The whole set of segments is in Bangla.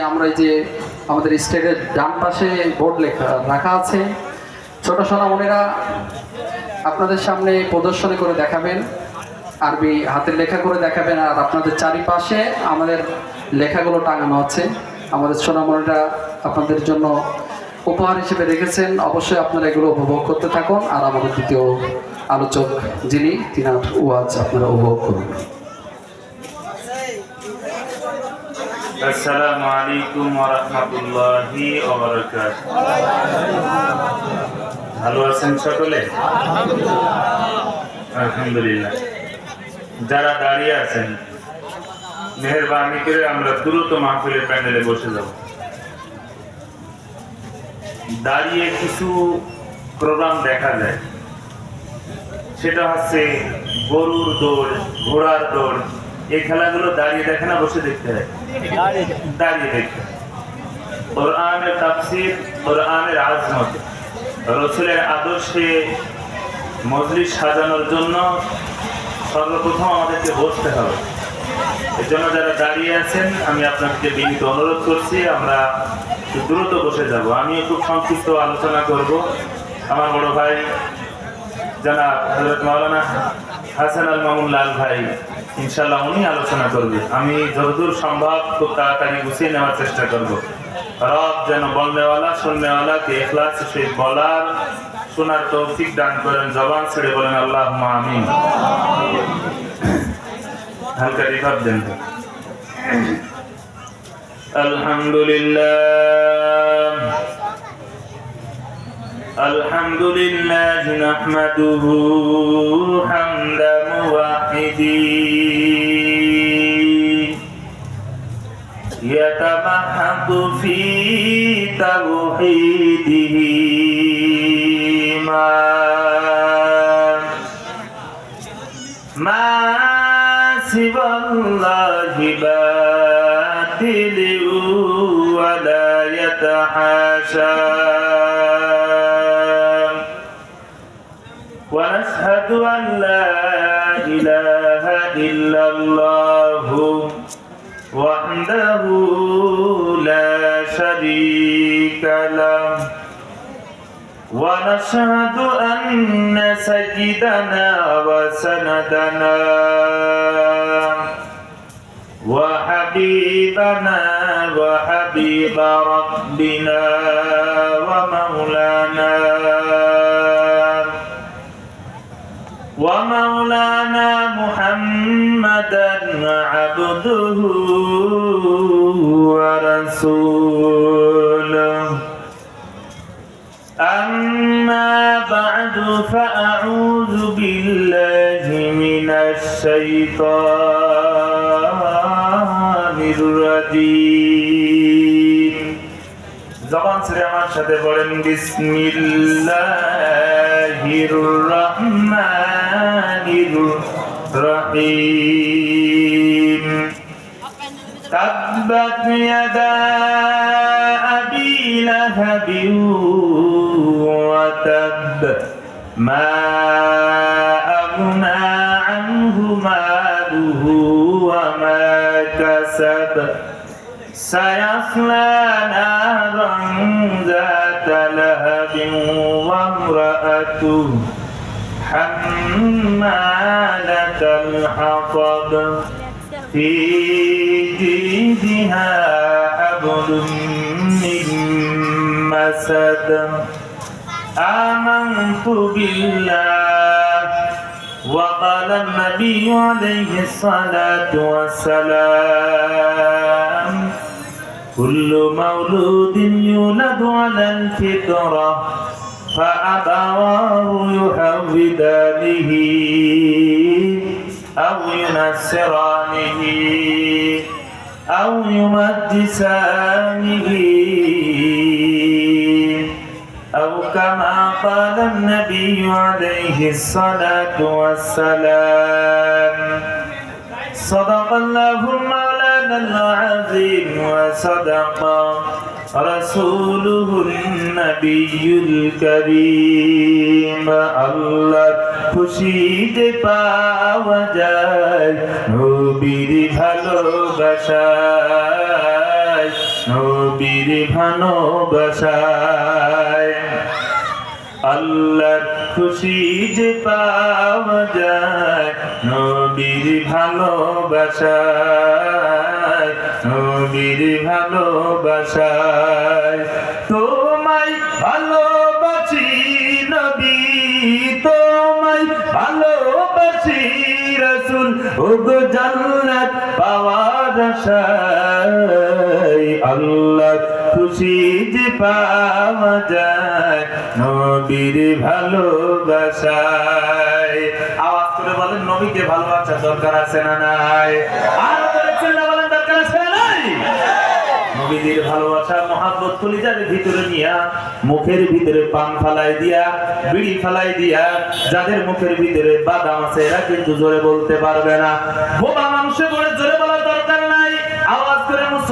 আমরা এই যে আমাদের স্টেটের ডান পাশে বোর্ড লেখা, রাখা আছে। ছোট সোনা সোনামণিরা আপনাদের সামনে প্রদর্শনী করে দেখাবেন, আরবি হাতের লেখা করে দেখাবেন, আর আপনাদের চারিপাশে আমাদের লেখাগুলো টাঙানো আছে। আমাদের সোনামণিরা আপনাদের জন্য উপহার হিসেবে রেখেছেন। অবশ্যই আপনারা এগুলো উপভোগ করতে থাকুন। আর আমাদের দ্বিতীয় আলোচক যিনি, তিনার ওয়াজ আপনারা উপভোগ করুন। আসসালামু আলাইকুম ওয়া রাহমাতুল্লাহি ওয়া বারাকাতুহু। ভালো আছেন সকলে? আলহামদুলিল্লাহ। যারা দাঁড়িয়ে আছেন মেহরবানি করে আমরা দ্রুত মাহফিলের প্যান্ডেলে বসে যাব। দাঁড়িয়ে কিছু প্রোগ্রাম দেখা যায়। সেটা হচ্ছে গরুর দৌড় ঘোড়ার দৌড়। এই খেলাগুলো দাঁড়িয়ে দেখে না বসে দেখতে হয়। দাঁড়িয়ে হয়। কোরআনের তাফসির, কোরআনের আজমত। রসুলের আদর্শে মজলিস সাজানোর জন্য সর্বপ্রথম আমাদেরকে বসতে হবে। এর জন্য যারা দাঁড়িয়ে আছেন, আমি আপনাকে বিনীত অনুরোধ করছি, আমরা দ্রুত বসে যাব। আমিও খুব সংক্ষিপ্ত আলোচনা করব। আমার বড় ভাই জনাব হজরত মাওলানা হাসান আল মামুন লাল ভাই। ইনশাল্লাহ উনি আলোচনা করবে আমি যতদূর সম্ভব খুব তাড়াতাড়ি গুছিয়ে নেওয়ার চেষ্টা করব রব যেন বলনেওয়ালা শুননেওয়ালাকে এখলাস সে বলার শোনার তৌফিক দান করেন জবান ছেড়ে বলেন আল্লাহ আমিন হালকা রিভাব দেন আলহামদুলিল্লাহ الحمد لله نحمده حمد موحدين يتحاشى ونشهد أن لا إله إلا الله وحده لا شريك له. ونشهد أن سيدنا وسندنا وحبيبنا وحبيب ربنا ومولانا. ومولانا محمدا عبده ورسوله. أما بعد فأعوذ بالله من الشيطان الرجيم زبان سريعان شده بولن بسم الله الرحمن الرحيم تبت يدا أبي لهب وتب ما أغنى عنهما كسب سيصلى نارا ذات لهب وامرأته حمالة الحطب في جيدها حبل من مسد آمنت بالله وقال النبي عليه الصلاة والسلام كل مولود يولد على الفطرة فأبواه يحودانه أو ينصرانه أو يمجسانه كما قال النبي عليه الصلاة والسلام صدق الله مولانا العظيم وصدق رسوله النبي الكريم الله খুশিতে পাওয়া যায় নবীর ভালোবাসায় নবীর ভালোবাসায় আল্লাহর খুশি যে পাওয়া যায়, নবীর ভালোবাসায় নবীর ভালোবাসায়। তোমায় ভালোবাসি নবী, তোমায় ভালোবাসি রসুল, ওগো জান্নাত পাওয়ার আশায়। আল্লাহ খুশি পাওয়া যায়, নবীর ভালোবাসায়। আওয়াজ করে বলেন, নবীকে ভালোবাসার দরকার আছে না নাই? নবীদের ভালোবাসা, মহাব্বত কলিজার ভিতরে নিয়া, মুখের ভিতরে পান ফালাই দিয়া, বিড়ি ফালাই দিয়া, যাদের মুখের ভিতরে বাদাম আছে, এরা কিন্তু জোরে বলতে পারবে না। বোবা মানুষে জোরে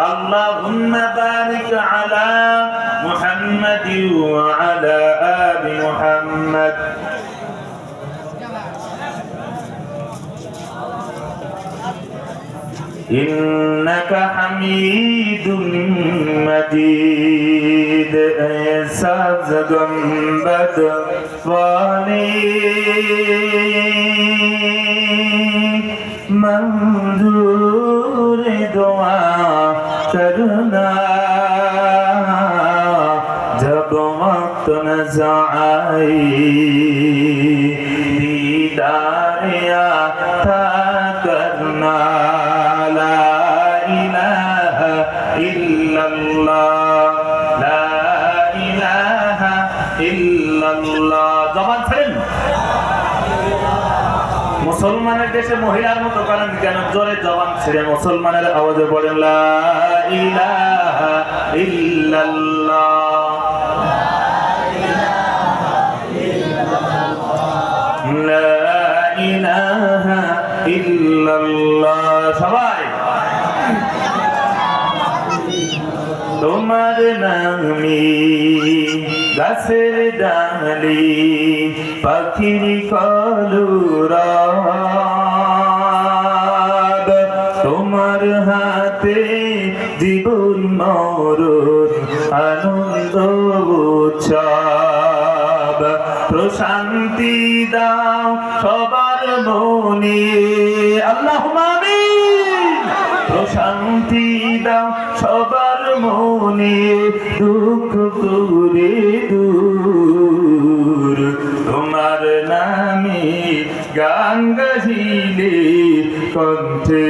اللهم بارك على محمد وعلى آل محمد. إنك حميد مجيد. إحساس گنبد والی منظور دعا کرنا جب وقت نزعائی دیدار آتا کرنا لا إله إلا الله لا إله إلا الله জবান ছেড়েন মুসলমানের দেশে মহিলার মতো করেন কেন জোরে জবান ছেড়ে মুসলমানের আওয়াজে পড়েন লা ইলাহা ইল্লাল্লাহ। লা ইলাহা ইল্লাল্লাহ। সবাই। তোমার নামি গাছের ডালি পাখির কলুরা। তোমার হাতে জীবন মরণ আনন্দ প্রশান্তি দাও সবার মনে। আল্লাহ প্রশান্তি দাও সবার মনে। দুঃখ করে দূর। তোমার নামে গান গাহিলে কণ্ঠে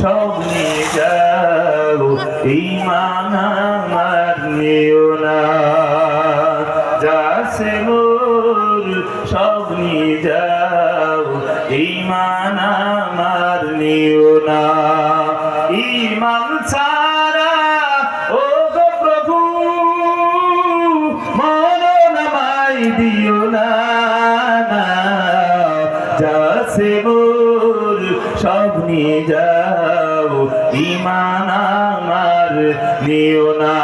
মোর নিয়ে যাও ইমান আমার নিও না। যাসে মোর সবনি যাও ইমান আমার নিও না। যাও ইমান আমার নিও না।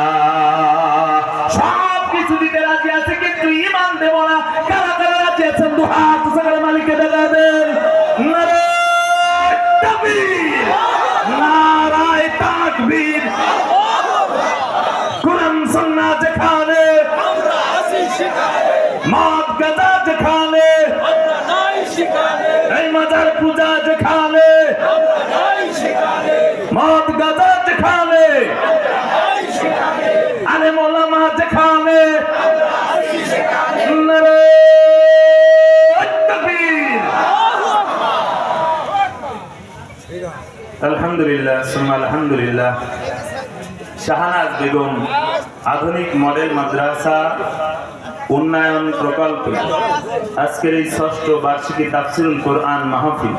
সব কিছু দিতে রাজি আছে কিন্তু ইমান দেব না। কারা কারা রাজি আছে পেয়েছেন দু হাত সাগরের মালিককে দেখা দেন। নারায় তাকবীর। নারায় তাকবীর। কোরআন সুন্নাহ যেখানে। মদ গাঁজা যেখানে। এই মাজার পূজা যেখানে। মদ গাঁজা যেখানে, আলে মোলামা যেখানে। আলহামদুলিল্লাহ, সুম্মা আলহামদুলিল্লাহ। শাহানাজ বেগম, আধুনিক মডেল মাদ্রাসা, উন্নয়ন প্রকল্প। আজকের এই ষষ্ঠ বার্ষিকী তাফসিরুল কোরআন মাহফিল।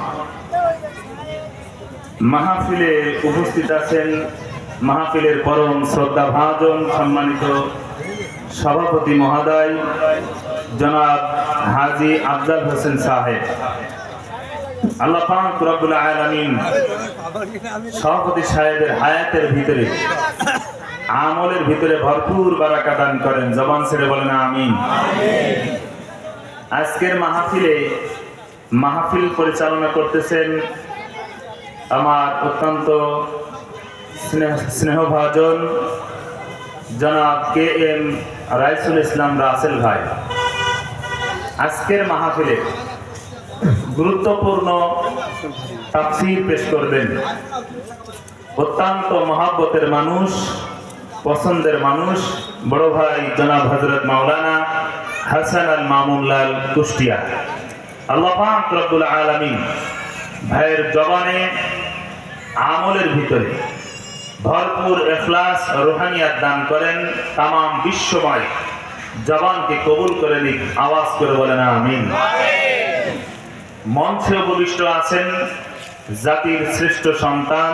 মাহফিলে উপস্থিত আছেন মাহফিলের পরম শ্রদ্ধা ভাজন সম্মানিত সভাপতি মহোদয়, জনাব হাজি আফজাল হোসেন সাহেব। আল্লাহ পাক রব্বুল আলামিন সভাপতি সাহেবের হায়াতের ভিতরে, আমলের ভিতরে ভরপুর বারাকা দান করেন। জবান ছেড়ে বলেন আমিন। আজকের মাহফিলে মাহফিল পরিচালনা করতেছেন আমার অত্যন্ত স্নেহ- স্নেহভাজন জনাব কে এম রাইসুল ইসলাম রাসেল ভাই। আজকের মাহফিলে গুরুত্বপূর্ণ তাফসির পেশ করবেন। অত্যন্ত মহাব্বতের মানুষ, পছন্দের মানুষ, বড় ভাই জনাব হজরত মাওলানা হাসান আল মামুনলাল কুষ্টিয়া। আল্লাহ রব্বুল আলামিন ভাইয়ের জবানে আমলের ভিতরে ভরপুর এখলাস রোহানিয়াত দান করেন তামাম বিশ্বময় জবানকে কবুল করে নিক, আওয়াজ করে বলেন আমিন। মঞ্চে উপবিষ্ট আছেন জাতির শ্রেষ্ঠ সন্তান